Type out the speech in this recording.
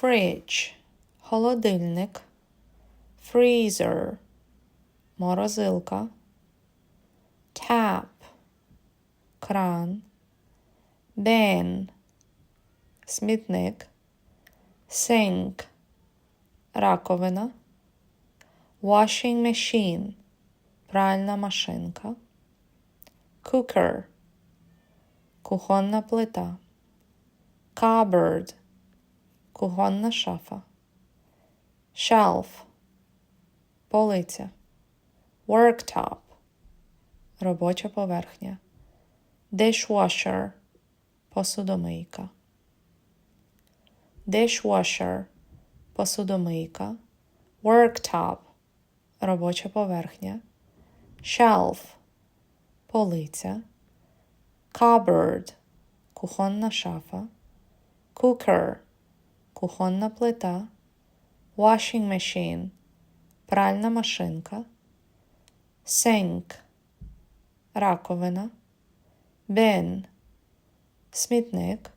fridge – холодильник, freezer – морозилка, tap – кран, bin – смітник, sink – раковина, washing machine – пральна машинка, cooker – кухонна плита, cupboard – кухонна шафа, shelf – полиця, worktop – робоча поверхня, dishwasher – посудомийка, dishwasher – посудомийка, worktop – робоча поверхня, shelf – полиця, cupboard – кухонна шафа, cooker – кухонна плита, washing machine – пральна машинка, sink – раковина, bin – смітник,